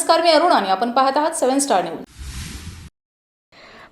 नमस्कार मी अरुण आणि आपण पाहत आहात सेव्हन स्टार न्यूज.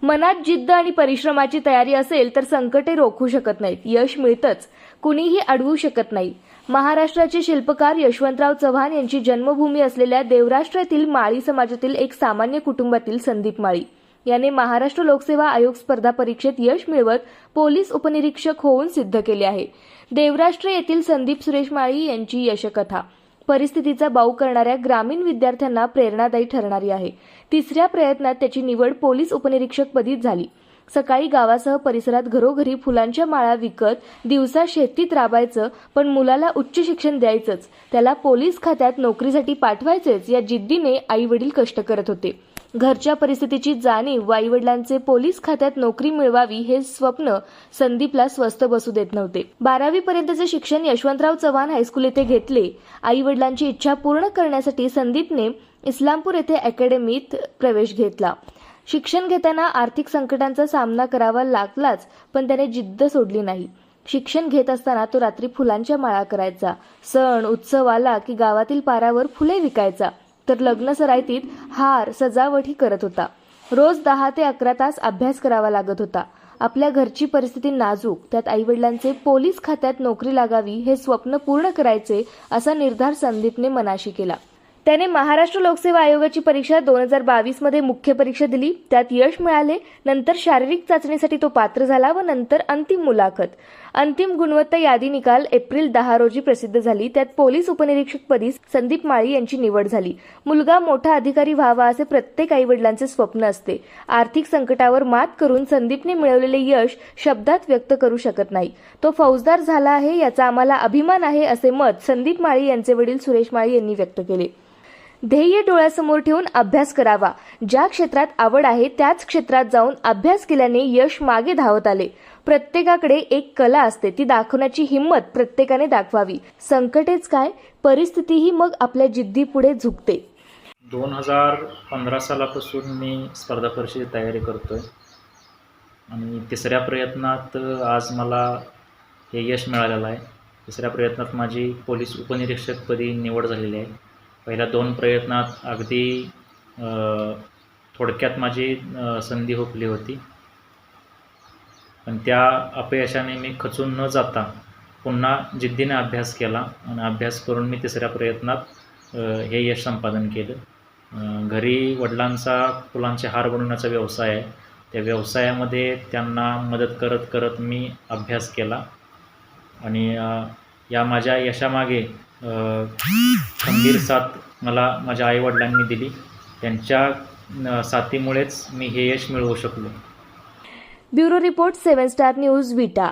मनात जिद्द आणि परिश्रमाची तयारी असेल तर संकटे रोखू शकत नाहीत. यश मिळतंच. कुणीही अडवू शकत नाही. महाराष्ट्राचे शिल्पकार यशवंतराव चव्हाण यांची जन्मभूमी असलेल्या देवराष्ट्रातील माळी समाजातील एक सामान्य कुटुंबातील संदीप माळी. याने महाराष्ट्र लोकसेवा आयोग स्पर्धा परीक्षेत यश मिळवत पोलीस उपनिरीक्षक होऊन सिद्ध केले आहे. देवराष्ट्र येथील संदीप सुरेश माळी यांची यशकथा. परिस्थितीचा बाऊ करणाऱ्या ग्रामीण विद्यार्थ्यांना प्रेरणादायी ठरणारी आहे. तिसऱ्या प्रयत्नात त्याची निवड पोलीस उपनिरीक्षकपदीच झाली. सकाळी गावासह परिसरात घरोघरी फुलांच्या माळा विकत दिवसा शेतीत राबायचं पण मुलाला उच्च शिक्षण द्यायचंच. त्याला पोलीस खात्यात नोकरीसाठी पाठवायचेच या जिद्दीने आई वडील कष्ट करत होते. घरच्या परिस्थितीची जाणीव व आईवडिलांचे पोलीस खात्यात नोकरी मिळवावी हे स्वप्न संदीपला स्वस्त बसू देत नव्हते. बारावी पर्यंतचे शिक्षण यशवंतराव चव्हाण हायस्कूल येथे घेतले. आई वडिलांची इच्छा पूर्ण करण्यासाठी संदीपने इस्लामपूर येथे अकॅडमीत प्रवेश घेतला. शिक्षण घेताना आर्थिक संकटांचा सामना करावा लागलाच पण त्याने जिद्द सोडली नाही. शिक्षण घेत असताना तो रात्री फुलांच्या माळा करायचा. सण उत्सव आला की गावातील पारावर फुले विकायचा. तर लग्न सरायतीत हार सजावटही करत होता. रोज दहा ते अकरा तास अभ्यास करावा लागत होता. आपल्या घरची परिस्थिती नाजूक त्यात आईवडिलांचे पोलीस खात्यात नोकरी लागावी हे स्वप्न पूर्ण करायचे असा निर्धार संदीपने मनाशी केला. त्याने महाराष्ट्र लोकसेवा आयोगाची परीक्षा दोन हजार बावीसमध्ये मुख्य परीक्षा दिली. त्यात यश मिळाले नंतर शारीरिक चाचणीसाठी तो पात्र झाला व नंतर अंतिम मुलाखत. अंतिम गुणवत्ता यादी निकाल एप्रिल दहा रोजी प्रसिद्ध झाली. त्यात पोलीस उपनिरीक्षकपदी संदीप माळी यांची निवड झाली. मुलगा मोठा अधिकारी व्हावा असे प्रत्येक आईवडिलांचे स्वप्न असते. आर्थिक संकटावर मात करून संदीपने मिळवलेले यश शब्दात व्यक्त करू शकत नाही. तो फौजदार झाला आहे याचा आम्हाला अभिमान आहे असे मत संदीप माळी यांचे वडील सुरेश माळी यांनी व्यक्त केले. ध्येय डोळ्यासमोर ठेवून अभ्यास करावा. ज्या क्षेत्रात आवड आहे त्याच क्षेत्रात जाऊन अभ्यास केल्याने यश मागे धावत आले. प्रत्येकाकडे एक कला असते. ती दाखवण्याची हिंमत प्रत्येकाने दाखवावी. संकटेच काय? परिस्थितीही मग आपल्या जिद्दीपुढे झुकते. दोन हजार पंधरा सालापासून मी स्पर्धा परीक्षेची तयारी करतो आहे आणि तिसऱ्या प्रयत्नात आज मला हे यश मिळालेलं आहे. तिसऱ्या प्रयत्नात माझी पोलीस उपनिरीक्षकपदी निवड झालेली आहे. पहिल्या दोन प्रयत्नात अगदी थोडक्यात माझी संधी हुकली होती. पण त्या अपयशाने मी खचून न जाता पुन्हा जिद्दीने अभ्यास केला आणि अभ्यास करून मी तिसऱ्या प्रयत्नात हे यश संपादन केलं. घरी वडिलांचा फुलांचे हार बनवण्याचा व्यवसाय आहे. त्या व्यवसायामध्ये त्यांना मदत करत करत मी अभ्यास केला आणि या माझ्या यशामागे खंबीर साथ मला माझ्या आईवडिलांनी दिली. त्यांच्या साथीमुळेच मी हे यश मिळवू शकलो. Bureau report seven star news Vita